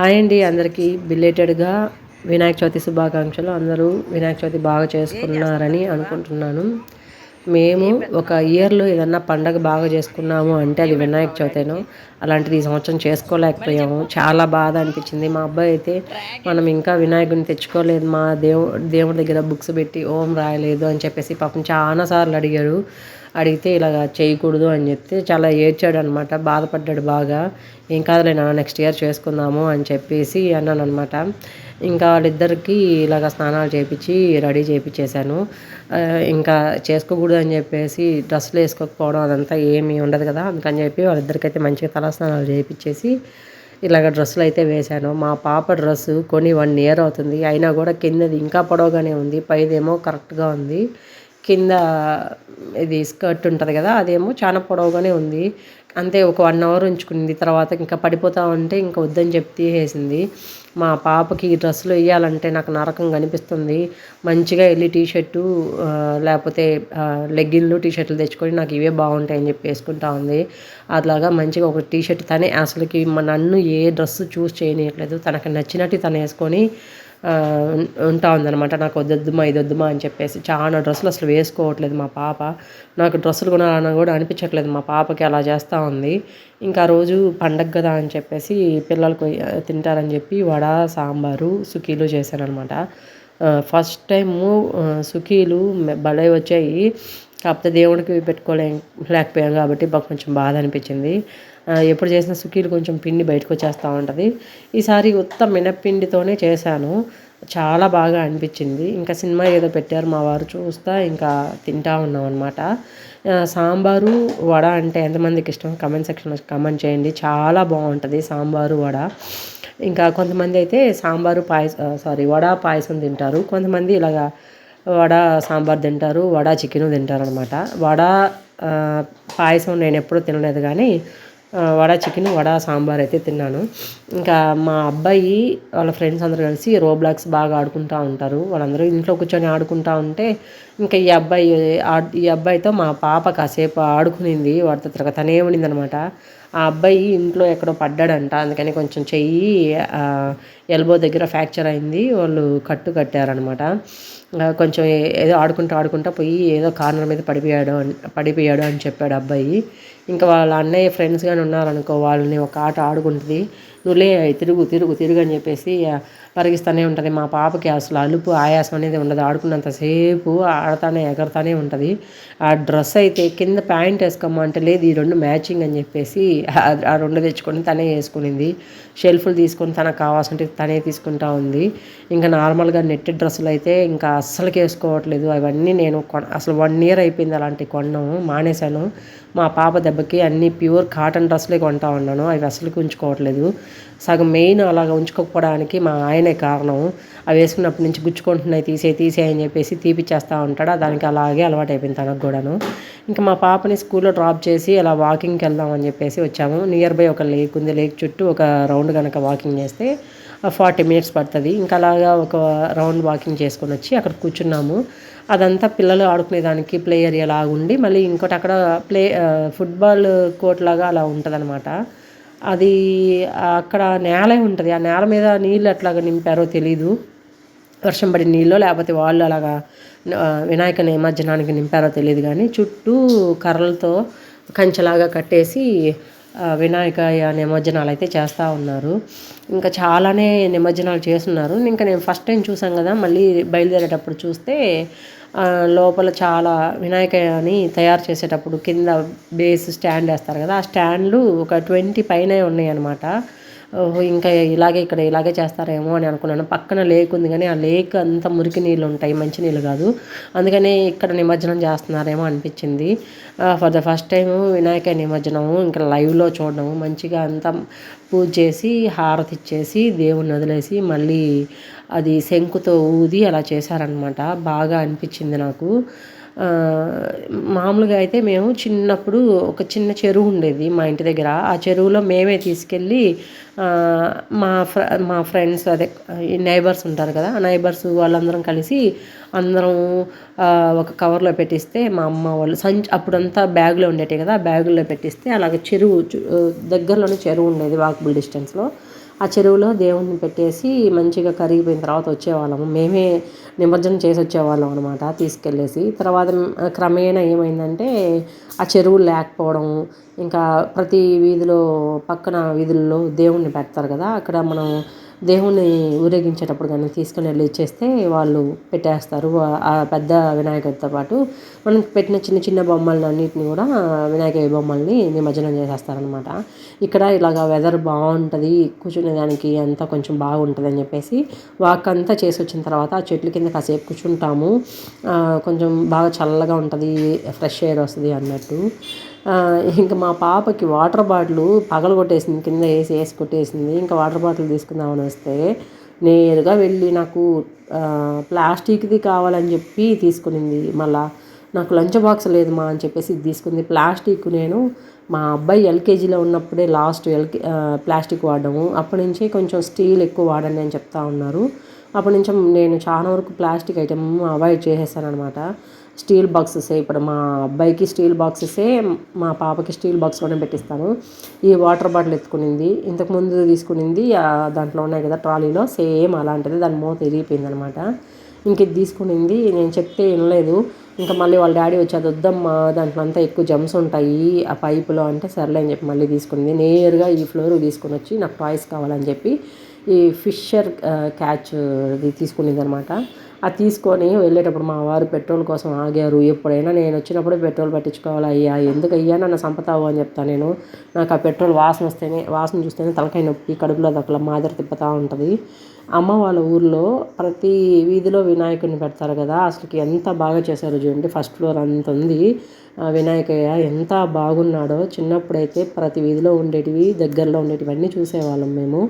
Hi అండి అందరికీ బిలేటెడ్గా వినాయక చవితి శుభాకాంక్షలు. అందరూ వినాయక చవితి బాగా చేసుకున్నారని అనుకుంటున్నాను. మేము ఒక ఇయర్లో ఏదన్నా పండగ బాగా చేసుకున్నాము అంటే అది వినాయక చవితేను? అలాంటిది ఈ సంవత్సరం చేసుకోలేకపోయాము. చాలా బాధ అనిపించింది. మా అబ్బాయి అయితే మనం ఇంకా వినాయకుడిని తెచ్చుకోలేదు. మా దేవు దేవుడి దగ్గర బుక్స్ పెట్టి ఓం రాయలేదు అని చెప్పేసి పాపం చాలా సార్లు అడిగారు. అడిగితే ఇలాగ చేయకూడదు అని చెప్తే చాలా ఏడ్చాడు అనమాట బాధపడ్డాడు బాగా. ఏం కాదులే నాన్న నెక్స్ట్ ఇయర్ చేసుకుందాము అని చెప్పేసి అన్నాను అనమాట ఇంకా వాళ్ళిద్దరికి ఇలాగ స్నానాలు చేయించి రెడీ చేయించేశాను ఇంకా చేసుకోకూడదు అని చెప్పేసి డ్రెస్సులు వేసుకోకపోవడం అదంతా ఏమీ ఉండదు కదా అందుకని చెప్పి వాళ్ళిద్దరికైతే మంచిగా తల స్నానాలు చేయించేసి ఇలాగ డ్రెస్సులు అయితే వేశాను. మా పాప డ్రెస్సు కొని వన్ ఇయర్ అవుతుంది. అయినా కూడా కిందది ఇంకా పొడవుగానే ఉంది. పైదేమో కరెక్ట్గా ఉంది. కింద ఇది స్కర్ట్ ఉంటుంది కదా అదేమో చాలా పొడవుగానే ఉంది. అంతే ఒక వన్ అవర్ ఉంచుకుంది తర్వాత ఇంకా పడిపోతా ఉంటే ఇంకా వద్దని చెప్పి తీసేసింది. మా పాపకి డ్రెస్సులు వేయాలంటే నాకు నరకం కనిపిస్తుంది. మంచిగా వెళ్ళి టీ షర్టు లేకపోతే లెగ్గిన్లు టీషర్ట్లు తెచ్చుకొని నాకు ఇవే బాగుంటాయని చెప్పి వేసుకుంటా ఉంది. అట్లాగా మంచిగా ఒక టీ షర్ట్ తనే అసలుకి నన్ను ఏ డ్రెస్సు చూస్ చేయనీయట్లేదు. తనకు నచ్చినట్టు తను వేసుకొని ఉంటా ఉందనమాట నాకు వద్దొద్దుమా ఇదొద్దుమా అని చెప్పేసి చాలా డ్రెస్సులు అసలు వేసుకోవట్లేదు మా పాప. నాకు డ్రెస్సులు కొనాలన్నా కూడా అనిపించట్లేదు మా పాపకి అలా చేస్తూ ఉంది. ఇంకా రోజు పండగ కదా అని చెప్పేసి పిల్లలకు తింటారని చెప్పి వడ సాంబారు సుఖీలు చేశాను అనమాట ఫస్ట్ టైము సుఖీలు భలే వచ్చాయి. కాకపోతే దేవుడికి పెట్టుకోలే లేకపోయాం కాబట్టి మాకు కొంచెం బాధ అనిపించింది. ఎప్పుడు చేసిన సుకీలు కొంచెం పిండి బయటకు వచ్చేస్తూ ఉంటుంది. ఈసారి ఉత్త మినప్పిండితోనే చేశాను. చాలా బాగా అనిపించింది. ఇంకా సినిమా ఏదో పెట్టారు మా వారు చూస్తా ఇంకా తింటా ఉన్నాం అనమాట సాంబారు వడ అంటే ఎంతమందికి ఇష్టం? కమెంట్ సెక్షన్లో కమెంట్ చేయండి. చాలా బాగుంటుంది సాంబారు వడ. ఇంకా కొంతమంది అయితే సాంబారు పాయసం సారీ వడ పాయసం తింటారు. కొంతమంది ఇలాగా వడ సాంబార్ తింటారు వడ చికెను తింటారు అనమాట వడ పాయసం నేను ఎప్పుడూ తినలేదు కానీ వడ చికెన్ వడ సాంబార్ అయితే తిన్నాను. ఇంకా మా అబ్బాయి వాళ్ళ ఫ్రెండ్స్ అందరూ కలిసి రోబ్లాక్స్ బాగా ఆడుకుంటూ ఉంటారు. వాళ్ళందరూ ఇంట్లో కూర్చొని ఆడుకుంటూ ఉంటే ఇంకా ఈ అబ్బాయి ఈ అబ్బాయితో మా పాప కాసేపు ఆడుకునింది వాడితో తిరగ తనే అనమాట ఆ అబ్బాయి ఇంట్లో ఎక్కడో పడ్డాడంట. అందుకని కొంచెం చెయ్యి ఎల్బో దగ్గర ఫ్రాక్చర్ అయింది. వాళ్ళు కట్టు కట్టారనమాట కొంచెం ఏదో ఆడుకుంటూ ఆడుకుంటూ పోయి ఏదో కార్నర్ మీద పడిపోయాడు పడిపోయాడు అని చెప్పాడు అబ్బాయి. ఇంకా వాళ్ళ అన్నయ్య ఫ్రెండ్స్ కానీ ఉన్నారనుకో వాళ్ళని ఒక ఆట ఆడుకుంటుంది. నువ్వులే తిరుగు తిరుగు తిరుగు అని చెప్పేసి పరిగిస్తూనే ఉంటుంది. మా పాపకి అసలు అలుపు ఆయాసం అనేది ఉండదు. ఆడుకున్నంతసేపు ఆడతానే ఎగరతానే ఉంటుంది. ఆ డ్రెస్ అయితే కింద ప్యాంట్ వేసుకోమంటే లేదు ఈ రెండు మ్యాచింగ్ అని చెప్పేసి ఆ రెండు తెచ్చుకొని తనే వేసుకునింది. షెల్ఫ్లు తీసుకొని తనకు కావాల్సింటే తనే తీసుకుంటా ఉంది. ఇంకా నార్మల్గా నెట్ డ్రెస్సులు అయితే ఇంకా అస్సలకి వేసుకోవట్లేదు. అవన్నీ నేను అసలు వన్ ఇయర్ అయిపోయింది అలాంటి కొనడం మానేశాను. మా పాప దెబ్బకి అన్ని ప్యూర్ కాటన్ డ్రెస్సులే కొంటా ఉన్నాను. అవి అసలు ఉంచుకోవట్లేదు. సగం మెయిన్ అలాగ ఉంచుకోకపోవడానికి మా ఆయనే కారణం. అవి వేసుకున్నప్పటి నుంచి గుచ్చుకుంటున్నాయి తీసే తీసే అని చెప్పేసి తీపిచ్చేస్తూ ఉంటాడు. దానికి అలాగే అలవాటు అయిపోయింది తనకు కూడాను. ఇంకా మా పాపని స్కూల్లో డ్రాప్ చేసి అలా వాకింగ్కి వెళ్దామని చెప్పేసి వచ్చాము. నియర్ బై ఒక లేక్ ఉంది. లేక్ చుట్టూ ఒక రౌండ్ కనుక వాకింగ్ చేస్తే ఫార్టీ మినిట్స్ పడుతుంది. ఇంకా అలాగా ఒక రౌండ్ వాకింగ్ చేసుకొని వచ్చి అక్కడ కూర్చున్నాము. అదంతా పిల్లలు ఆడుకునేదానికి ప్లే ఏరియా లాగా ఉండి మళ్ళీ ఇంకోటి అక్కడ ప్లే ఫుట్బాల్ కోర్ట్ లాగా అలా ఉంటుంది అది అక్కడ నేల ఉంటుంది. ఆ నేల మీద నీళ్ళు ఎట్లాగా నింపారో తెలీదు. వర్షం పడి నీళ్ళు లేకపోతే వాళ్ళు అలాగా వినాయక నిమజ్జనానికి నింపారో తెలియదు కానీ చుట్టూ కర్రలతో కంచెలాగా కట్టేసి వినాయక నిమజ్జనాలు అయితే చేస్తూ ఉన్నారు. ఇంకా చాలానే నిమజ్జనాలు చేస్తున్నారు. ఇంకా నేను ఫస్ట్ టైం చూసాం కదా మళ్ళీ బయలుదేరేటప్పుడు చూస్తే లోపల చాలా వినాయకని తయారు చేసేటప్పుడు కింద బేస్ స్టాండ్ వేస్తారు కదా ఆ స్టాండ్లు ఒక ట్వంటీ పైన ఉన్నాయి అనమాట ఇంకా ఇలాగే ఇక్కడ ఇలాగే చేస్తారేమో అని అనుకున్నాను. పక్కన లేక్ ఉంది కానీ ఆ లేక్ అంతా మురికి నీళ్ళు ఉంటాయి మంచి నీళ్ళు కాదు. అందుకనే ఇక్కడ నిమజ్జనం చేస్తున్నారేమో అనిపించింది. For the first time Vinayaka నిమజ్జనము ఇంకా లైవ్లో చూడడము మంచిగా అంతా పూజ చేసి హారతి ఇచ్చేసి దేవుణ్ణి వదిలేసి మళ్ళీ అది శంకుతో ఊది అలా చేశారనమాట బాగా అనిపించింది నాకు. మామూలుగా అయితే మేము చిన్నప్పుడు ఒక చిన్న చెరువు ఉండేది మా ఇంటి దగ్గర. ఆ చెరువులో మేమే తీసుకెళ్ళి మా ఫ్ర మా ఫ్రెండ్స్ అదే నైబర్స్ ఉంటారు కదా ఆ నైబర్స్ వాళ్ళందరం కలిసి అందరం ఒక కవర్లో పెట్టిస్తే మా అమ్మ వాళ్ళు సంచి అప్పుడంతా బ్యాగులో ఉండేవి కదా బ్యాగులో బ్యాగుల్లో పెట్టిస్తే అలాగే చెరువు దగ్గరలోనే చెరువు ఉండేది వాకబుల్ డిస్టెన్స్లో. ఆ చెరువులో దేవుణ్ణి పెట్టేసి మంచిగా కరిగిపోయిన తర్వాత వచ్చేవాళ్ళము. మేమే నిమజ్జనం చేసి వచ్చేవాళ్ళం అనమాట తీసుకెళ్ళేసి. తర్వాత క్రమేణా ఏమైందంటే ఆ చెరువు లేకపోవడం ఇంకా ప్రతి వీధిలో పక్కన వీధుల్లో దేవుణ్ణి పెడతారు కదా అక్కడ మనం దేవుణ్ణి ఊరేగించేటప్పుడు కానీ తీసుకుని వెళ్ళి ఇచ్చేస్తే వాళ్ళు పెట్టేస్తారు. ఆ పెద్ద వినాయకుడితో పాటు మనం పెట్టిన చిన్న చిన్న బొమ్మలను కూడా వినాయక బొమ్మల్ని నిమజ్జనం చేసేస్తారనమాట ఇక్కడ ఇలాగ వెదర్ బాగుంటుంది కూర్చునే దానికి అంతా కొంచెం బాగుంటుంది అని చెప్పేసి వాక్ అంతా చేసి వచ్చిన తర్వాత ఆ చెట్ల కింద కాసేపు కూర్చుంటాము. కొంచెం బాగా చల్లగా ఉంటుంది ఫ్రెష్ ఎయిర్ వస్తుంది అన్నట్టు. ఇంకా మా పాపకి వాటర్ బాటిల్ పగల కొట్టేసింది కింద వేసి వేసి కొట్టేసింది. ఇంకా వాటర్ బాటిల్ తీసుకుందామని వస్తే నేరుగా వెళ్ళి నాకు ప్లాస్టిక్ది కావాలని చెప్పి తీసుకునింది. మళ్ళా నాకు లంచ్ బాక్స్ లేదు మా అని చెప్పేసి ఇది తీసుకుంది. ప్లాస్టిక్ నేను మా అబ్బాయి ఎల్కేజీలో ఉన్నప్పుడే లాస్ట్ ఎల్కే ప్లాస్టిక్ వాడము అప్పటి నుంచి కొంచెం స్టీల్ ఎక్కువ వాడండి అని చెప్తా ఉన్నారు. అప్పటి నుంచి నేను చాలా వరకు ప్లాస్టిక్ ఐటమ్ అవాయిడ్ చేసేసాను అనమాట స్టీల్ బాక్సెసే. ఇప్పుడు మా అబ్బాయికి స్టీల్ బాక్సెసే మా పాపకి స్టీల్ బాక్స్లోనే పెట్టిస్తాను. ఈ వాటర్ బాటిల్ ఎత్తుకునింది. ఇంతకుముందు తీసుకునింది దాంట్లో ఉన్నాయి కదా ట్రాలీలో సేమ్ అలాంటిది. దాని మూత ఇరిగిపోయింది అనమాట ఇంక ఇది తీసుకునింది. నేను చెప్తే వినలేదు. ఇంకా మళ్ళీ వాళ్ళ డాడీ వచ్చి అది వద్దమ్మా దాంట్లో అంతా ఎక్కువ జమ్స్ ఉంటాయి ఆ పైపులో అంటే సర్లే అని చెప్పి మళ్ళీ తీసుకుంది. నేరుగా ఈ ఫ్లోర్ తీసుకుని వచ్చి నాకు టాయ్స్ కావాలని చెప్పి ఈ ఫిషర్ క్యాచ్ తీసుకునింది అనమాట అది తీసుకొని వెళ్ళేటప్పుడు మా వారు పెట్రోల్ కోసం ఆగారు. ఎప్పుడైనా నేను వచ్చినప్పుడు పెట్రోల్ పట్టించుకోవాలి అయ్యా ఎందుకు అయ్యా నన్ను సంపతావు అని చెప్తాను నేను. నాకు ఆ పెట్రోల్ వాసన వస్తేనే వాసన చూస్తేనే తలకాయ నొప్పి కడుపులో దక్కల మాదిరి తిప్పుతూ ఉంటుంది. అమ్మ వాళ్ళ ఊర్లో ప్రతి వీధిలో వినాయకుడిని పెడతారు కదా అసలుకి ఎంత బాగా చేశారు చూడండి. ఫస్ట్ ఫ్లోర్ అంత ఉంది. వినాయకయ్య ఎంత బాగున్నాడో చిన్నప్పుడైతే ప్రతి వీధిలో ఉండేటివి దగ్గరలో ఉండేటివన్నీ చూసేవాళ్ళం మేము.